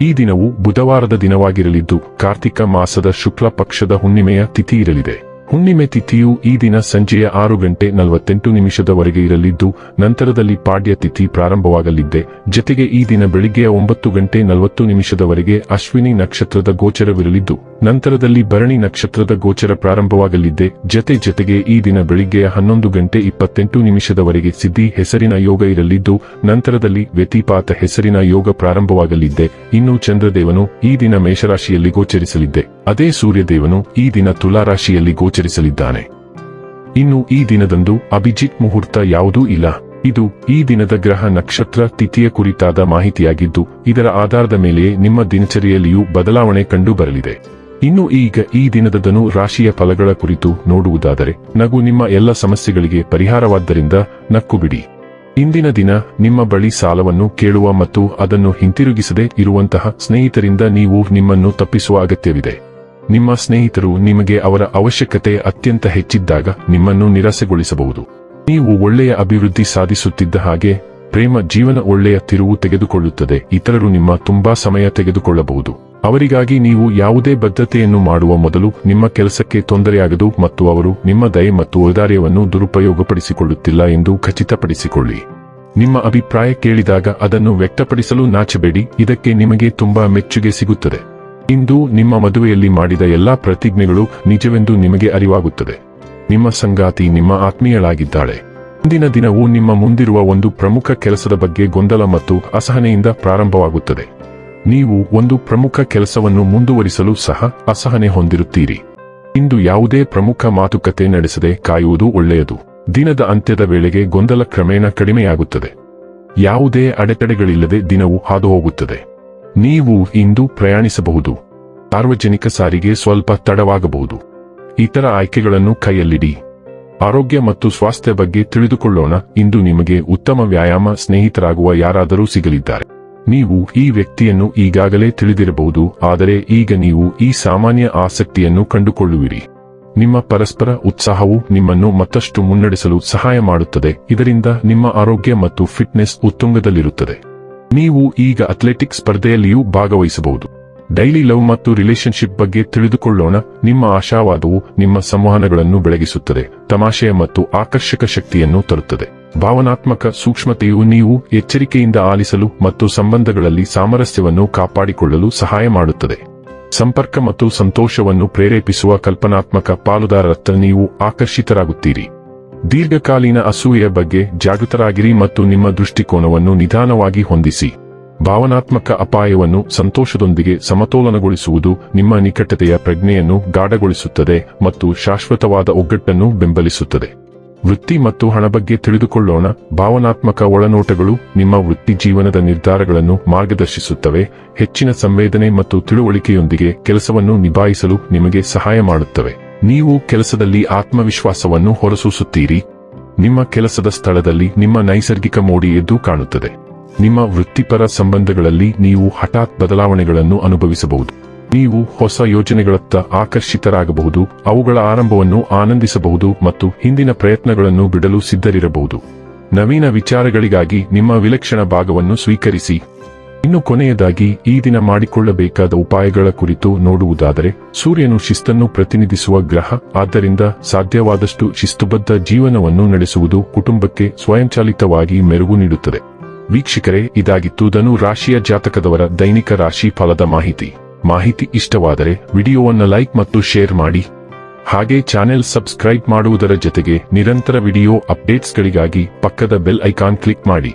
ಈ ದಿನವು ಬುಧವಾರದ ದಿನವಾಗಿರಲಿದ್ದು ಕಾರ್ತಿಕ ಮಾಸದ ಶುಕ್ಲ ಪಕ್ಷದ ಹುಣ್ಣಿಮೆಯ ತಿಥಿ ಇರಲಿದೆ. ಹುಣ್ಣಿಮೆ ತಿಥಿಯು ಈ ದಿನ ಸಂಜೆಯ ಆರು ಗಂಟೆ ನಲವತ್ತೆಂಟು ನಿಮಿಷದವರೆಗೆ ಇರಲಿದ್ದು, ನಂತರದಲ್ಲಿ ಪಾಡ್ಯ ತಿಥಿ ಪ್ರಾರಂಭವಾಗಲಿದ್ದೆ. ಜತೆಗೆ ಈ ದಿನ ಬೆಳಿಗ್ಗೆಯ ಒಂಬತ್ತು ಗಂಟೆ ನಲವತ್ತು ನಿಮಿಷದವರೆಗೆ ಅಶ್ವಿನಿ ನಕ್ಷತ್ರದ ಗೋಚರವಿರಲಿದ್ದು, ನಂತರದಲ್ಲಿ ಭರಣಿ ನಕ್ಷತ್ರದ ಗೋಚರ ಪ್ರಾರಂಭವಾಗಲಿದ್ದೆ. ಜತೆ ಜತೆಗೆ ಈ ದಿನ ಬೆಳಿಗ್ಗೆಯ ಹನ್ನೊಂದು ಗಂಟೆ ಇಪ್ಪತ್ತೆಂಟು ನಿಮಿಷದವರೆಗೆ ಸಿದ್ಧಿ ಹೆಸರಿನ ಯೋಗ ಇರಲಿದ್ದು, ನಂತರದಲ್ಲಿ ವ್ಯತಿಪಾತ ಹೆಸರಿನ ಯೋಗ ಪ್ರಾರಂಭವಾಗಲಿದ್ದೆ. ಇನ್ನು ಚಂದ್ರದೇವನು ಈ ದಿನ ಮೇಷರಾಶಿಯಲ್ಲಿ ಗೋಚರಿಸಲಿದ್ದೆ. ಅದೇ ಸೂರ್ಯದೇವನು ಈ ದಿನ ತುಲಾರಾಶಿಯಲ್ಲಿ ಗೋಚರಿಸಲಿದ್ದಾನೆ. ಇನ್ನು ಈ ದಿನದಂದು ಅಭಿಜಿತ್ ಮುಹೂರ್ತ ಯಾವುದೂ ಇಲ್ಲ. ಇದು ಈ ದಿನದ ಗ್ರಹ ನಕ್ಷತ್ರ ತಿಥಿಯ ಕುರಿತಾದ ಮಾಹಿತಿಯಾಗಿದ್ದು, ಇದರ ಆಧಾರದ ಮೇಲೆಯೇ ನಿಮ್ಮ ದಿನಚರಿಯಲ್ಲಿಯೂ ಬದಲಾವಣೆ ಕಂಡುಬರಲಿದೆ. ಇನ್ನು ಈಗ ಈ ದಿನದ ಧನು ರಾಶಿಯ ಫಲಗಳ ಕುರಿತು ನೋಡುವುದಾದರೆ, ನಗು ನಿಮ್ಮ ಎಲ್ಲ ಸಮಸ್ಯೆಗಳಿಗೆ ಪರಿಹಾರವಾದ್ದರಿಂದ ನಕ್ಕು ಬಿಡಿ ಇಂದಿನ ದಿನ ನಿಮ್ಮ ಬಳಿ ಸಾಲವನ್ನು ಕೇಳುವ ಮತ್ತು ಅದನ್ನು ಹಿಂತಿರುಗಿಸದೆ ಇರುವಂತಹ ಸ್ನೇಹಿತರಿಂದ ನೀವು ನಿಮ್ಮನ್ನು ತಪ್ಪಿಸುವ ಅಗತ್ಯವಿದೆ. ನಿಮ್ಮ ಸ್ನೇಹಿತರು ನಿಮಗೆ ಅವರ ಅವಶ್ಯಕತೆ ಅತ್ಯಂತ ಹೆಚ್ಚಿದ್ದಾಗ ನಿಮ್ಮನ್ನು ನಿರಾಸೆಗೊಳಿಸಬಹುದು. ನೀವು ಒಳ್ಳೆಯ ಅಭಿವೃದ್ಧಿ ಸಾಧಿಸುತ್ತಿದ್ದ ಹಾಗೆ ಪ್ರೇಮ ಜೀವನ ಒಳ್ಳೆಯ ತಿರುವು ತೆಗೆದುಕೊಳ್ಳುತ್ತದೆ, ಇತರರು ನಿಮ್ಮ ತುಂಬಾ ಸಮಯ ತೆಗೆದುಕೊಳ್ಳಬಹುದು. ಅವರಿಗಾಗಿ ನೀವು ಯಾವುದೇ ಬದ್ಧತೆಯನ್ನು ಮಾಡುವ ಮೊದಲು ನಿಮ್ಮ ಕೆಲಸಕ್ಕೆ ತೊಂದರೆಯಾಗದು ಮತ್ತು ಅವರು ನಿಮ್ಮ ದಯೆ ಮತ್ತು ಔದಾರ್ಯವನ್ನು ದುರುಪಯೋಗಪಡಿಸಿಕೊಳ್ಳುತ್ತಿಲ್ಲ ಎಂದು ಖಚಿತಪಡಿಸಿಕೊಳ್ಳಿ. ನಿಮ್ಮ ಅಭಿಪ್ರಾಯ ಕೇಳಿದಾಗ ಅದನ್ನು ವ್ಯಕ್ತಪಡಿಸಲು ನಾಚಬೇಡಿ, ಇದಕ್ಕೆ ನಿಮಗೆ ತುಂಬಾ ಮೆಚ್ಚುಗೆ ಸಿಗುತ್ತದೆ. ಇಂದು ನಿಮ್ಮ ಮದುವೆಯಲ್ಲಿ ಮಾಡಿದ ಎಲ್ಲಾ ಪ್ರತಿಜ್ಞೆಗಳು ನಿಜವೆಂದು ನಿಮಗೆ ಅರಿವಾಗುತ್ತದೆ. ನಿಮ್ಮ ಸಂಗಾತಿ ನಿಮ್ಮ ಆತ್ಮೀಯಳಾಗಿದ್ದಾಳೆ. ಮುಂದಿನ ದಿನವು ನಿಮ್ಮ ಮುಂದಿರುವ ಒಂದು ಪ್ರಮುಖ ಕೆಲಸದ ಬಗ್ಗೆ ಗೊಂದಲ ಮತ್ತು ಅಸಹನೆಯಿಂದ ಪ್ರಾರಂಭವಾಗುತ್ತದೆ. ನೀವು ಒಂದು ಪ್ರಮುಖ ಕೆಲಸವನ್ನು ಮುಂದುವರಿಸಲು ಸಹ ಅಸಹನೆ ಹೊಂದಿರುತ್ತೀರಿ. ಇಂದು ಯಾವುದೇ ಪ್ರಮುಖ ಮಾತುಕತೆ ನಡೆಸದೆ ಕಾಯುವುದು ಒಳ್ಳೆಯದು. ದಿನದ ಅಂತ್ಯದ ವೇಳೆಗೆ ಗೊಂದಲ ಕ್ರಮೇಣ ಕಡಿಮೆಯಾಗುತ್ತದೆ. ಯಾವುದೇ ಅಡೆತಡೆಗಳಿಲ್ಲದೆ ದಿನವು ಹಾದುಹೋಗುತ್ತದೆ. ನೀವು ಇಂದು ಪ್ರಯಾಣಿಸಬಹುದು. ಸಾರ್ವಜನಿಕ ಸಾರಿಗೆ ಸ್ವಲ್ಪ ತಡವಾಗಬಹುದು. ಇತರ ಆಯ್ಕೆಗಳನ್ನು ಕೈಯಲ್ಲಿಡಿ. ಆರೋಗ್ಯ ಮತ್ತು ಸ್ವಾಸ್ಥ್ಯ ಬಗ್ಗೆ ತಿಳಿದುಕೊಳ್ಳೋಣ. ಇಂದು ನಿಮಗೆ ಉತ್ತಮ ವ್ಯಾಯಾಮ ಸ್ನೇಹಿತರಾಗುವ ಯಾರಾದರೂ ಸಿಗಲಿದ್ದಾರೆ. ನೀವು ಈ ವ್ಯಕ್ತಿಯನ್ನು ಈಗಾಗಲೇ ತಿಳಿದಿರಬಹುದು. ಆದರೆ ಈಗ ನೀವು ಈ ಸಾಮಾನ್ಯ ಆಸಕ್ತಿಯನ್ನು ಕಂಡುಕೊಳ್ಳುವಿರಿ. ನಿಮ್ಮ ಪರಸ್ಪರ ಉತ್ಸಾಹವು ನಿಮ್ಮನ್ನು ಮತ್ತಷ್ಟು ಮುನ್ನಡೆಸಲು ಸಹಾಯ ಮಾಡುತ್ತದೆ. ಇದರಿಂದ ನಿಮ್ಮ ಆರೋಗ್ಯ ಮತ್ತು ಫಿಟ್ನೆಸ್ ಉತ್ತುಂಗದಲ್ಲಿರುತ್ತದೆ. ನೀವು ಈಗ ಅಥ್ಲೆಟಿಕ್ ಸ್ಪರ್ಧೆಯಲ್ಲಿಯೂ ಭಾಗವಹಿಸಬಹುದು. ಡೈಲಿ ಲವ್ ಮತ್ತು ರಿಲೇಶನ್ಶಿಪ್ ಬಗ್ಗೆ ತಿಳಿದುಕೊಳ್ಳೋಣ. ನಿಮ್ಮ ಆಶಾವಾದವು ನಿಮ್ಮ ಸಂವಹನಗಳನ್ನು ಬೆಳಗಿಸುತ್ತದೆ. ತಮಾಷೆಯ ಮತ್ತು ಆಕರ್ಷಕ ಶಕ್ತಿಯನ್ನು ತರುತ್ತದೆ. ಭಾವನಾತ್ಮಕ ಸೂಕ್ಷ್ಮತೆಯು ನೀವು ಎಚ್ಚರಿಕೆಯಿಂದ ಆಲಿಸಲು ಮತ್ತು ಸಂಬಂಧಗಳಲ್ಲಿ ಸಾಮರಸ್ಯವನ್ನು ಕಾಪಾಡಿಕೊಳ್ಳಲು ಸಹಾಯ ಮಾಡುತ್ತದೆ. ಸಂಪರ್ಕ ಮತ್ತು ಸಂತೋಷವನ್ನು ಪ್ರೇರೇಪಿಸುವ ಕಲ್ಪನಾತ್ಮಕ ಪಾಲುದಾರರತ್ತ ನೀವು ಆಕರ್ಷಿತರಾಗುತ್ತೀರಿ. ದೀರ್ಘಕಾಲೀನ ಅಸೂಯೆಯ ಬಗ್ಗೆ ಜಾಗೃತರಾಗಿರಿ ಮತ್ತು ನಿಮ್ಮ ದೃಷ್ಟಿಕೋನವನ್ನು ನಿಧಾನವಾಗಿ ಹೊಂದಿಸಿ. ಭಾವನಾತ್ಮಕ ಅಪಾಯವನ್ನು ಸಂತೋಷದೊಂದಿಗೆ ಸಮತೋಲನಗೊಳಿಸುವುದು ನಿಮ್ಮ ನಿಕಟತೆಯ ಪ್ರಜ್ಞೆಯನ್ನು ಗಾಢಗೊಳಿಸುತ್ತದೆ ಮತ್ತು ಶಾಶ್ವತವಾದ ಒಗ್ಗಟ್ಟನ್ನು ಬೆಂಬಲಿಸುತ್ತದೆ. ವೃತ್ತಿ ಮತ್ತು ಹಣ ಬಗ್ಗೆ ತಿಳಿದುಕೊಳ್ಳೋಣ. ಭಾವನಾತ್ಮಕ ಒಳನೋಟಗಳು ನಿಮ್ಮ ವೃತ್ತಿ ಜೀವನದ ನಿರ್ಧಾರಗಳನ್ನು ಮಾರ್ಗದರ್ಶಿಸುತ್ತವೆ. ಹೆಚ್ಚಿನ ಸಂವೇದನೆ ಮತ್ತು ತಿಳುವಳಿಕೆಯೊಂದಿಗೆ ಕೆಲಸವನ್ನು ನಿಭಾಯಿಸಲು ನಿಮಗೆ ಸಹಾಯ ಮಾಡುತ್ತವೆ. ನೀವು ಕೆಲಸದಲ್ಲಿ ಆತ್ಮವಿಶ್ವಾಸವನ್ನು ಹೊರಸೂಸುತ್ತೀರಿ. ನಿಮ್ಮ ಕೆಲಸದ ಸ್ಥಳದಲ್ಲಿ ನಿಮ್ಮ ನೈಸರ್ಗಿಕ ಮೋಡಿ ಎದ್ದು ಕಾಣುತ್ತದೆ. ನಿಮ್ಮ ವೃತ್ತಿಪರ ಸಂಬಂಧಗಳಲ್ಲಿ ನೀವು ಹಠಾತ್ ಬದಲಾವಣೆಗಳನ್ನು ಅನುಭವಿಸಬಹುದು. ನೀವು ಹೊಸ ಯೋಜನೆಗಳತ್ತ ಆಕರ್ಷಿತರಾಗಬಹುದು. ಅವುಗಳ ಆರಂಭವನ್ನು ಆನಂದಿಸಬಹುದು ಮತ್ತು ಹಿಂದಿನ ಪ್ರಯತ್ನಗಳನ್ನು ಬಿಡಲು ಸಿದ್ಧರಿರಬಹುದು. ನವೀನ ವಿಚಾರಗಳಿಗಾಗಿ ನಿಮ್ಮ ವಿಲಕ್ಷಣ ಭಾಗವನ್ನು ಸ್ವೀಕರಿಸಿ. ಇನ್ನು ಕೊನೆಯದಾಗಿ ಈ ದಿನ ಮಾಡಿಕೊಳ್ಳಬೇಕಾದ ಉಪಾಯಗಳ ಕುರಿತು ನೋಡುವುದಾದರೆ, ಸೂರ್ಯನು ಶಿಸ್ತನ್ನು ಪ್ರತಿನಿಧಿಸುವ ಗ್ರಹ, ಆದ್ದರಿಂದ ಸಾಧ್ಯವಾದಷ್ಟು ಶಿಸ್ತುಬದ್ಧ ಜೀವನವನ್ನು ನಡೆಸುವುದು ಕುಟುಂಬಕ್ಕೆ ಸ್ವಯಂಚಾಲಿತವಾಗಿ ಮೆರುಗು ನೀಡುತ್ತದೆ. ವೀಕ್ಷಕರೇ, ಇದಾಗಿತ್ತು ಧನು ರಾಶಿಯ ಜಾತಕದವರ ದೈನಿಕ ರಾಶಿ ಫಲದ ಮಾಹಿತಿ. ಮಾಹಿತಿ ಇಷ್ಟವಾದರೆ ವಿಡಿಯೋವನ್ನು ಲೈಕ್ ಮತ್ತು ಶೇರ್ ಮಾಡಿ. ಹಾಗೆ ಚಾನೆಲ್ ಸಬ್ಸ್ಕ್ರೈಬ್ ಮಾಡುವುದರ ಜೊತೆಗೆ ನಿರಂತರ ವಿಡಿಯೋ ಅಪ್ಡೇಟ್ಸ್ಗಳಿಗಾಗಿ ಪಕ್ಕದ ಬೆಲ್ ಐಕಾನ್ ಕ್ಲಿಕ್ ಮಾಡಿ.